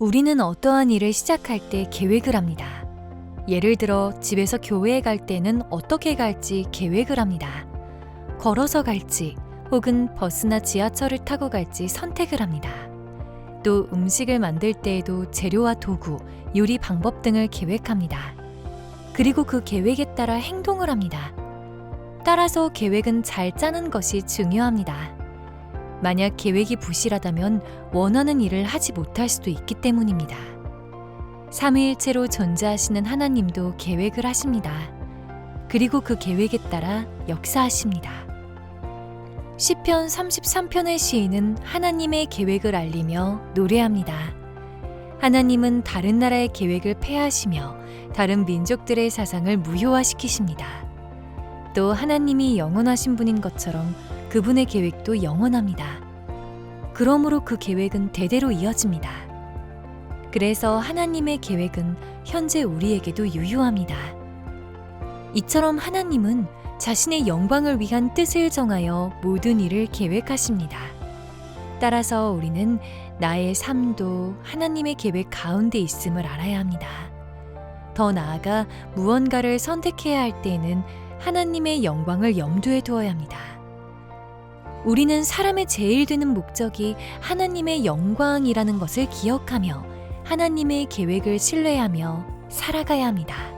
우리는 어떠한 일을 시작할 때 계획을 합니다. 예를 들어 집에서 교회에 갈 때는 어떻게 갈지 계획을 합니다. 걸어서 갈지 혹은 버스나 지하철을 타고 갈지 선택을 합니다. 또 음식을 만들 때에도 재료와 도구, 요리 방법 등을 계획합니다. 그리고 그 계획에 따라 행동을 합니다. 따라서 계획은 잘 짜는 것이 중요합니다. 만약 계획이 부실하다면 원하는 일을 하지 못할 수도 있기 때문입니다. 삼위일체로 존재하시는 하나님도 계획을 하십니다. 그리고 그 계획에 따라 역사하십니다. 시편 33편의 시인은 하나님의 계획을 알리며 노래합니다. 하나님은 다른 나라의 계획을 폐하시며 다른 민족들의 사상을 무효화시키십니다. 또 하나님이 영원하신 분인 것처럼 그분의 계획도 영원합니다. 그러므로 그 계획은 대대로 이어집니다. 그래서 하나님의 계획은 현재 우리에게도 유효합니다. 이처럼 하나님은 자신의 영광을 위한 뜻을 정하여 모든 일을 계획하십니다. 따라서 우리는 나의 삶도 하나님의 계획 가운데 있음을 알아야 합니다. 더 나아가 무언가를 선택해야 할 때에는 하나님의 영광을 염두에 두어야 합니다. 우리는 사람의 제일 되는 목적이 하나님의 영광이라는 것을 기억하며 하나님의 계획을 신뢰하며 살아가야 합니다.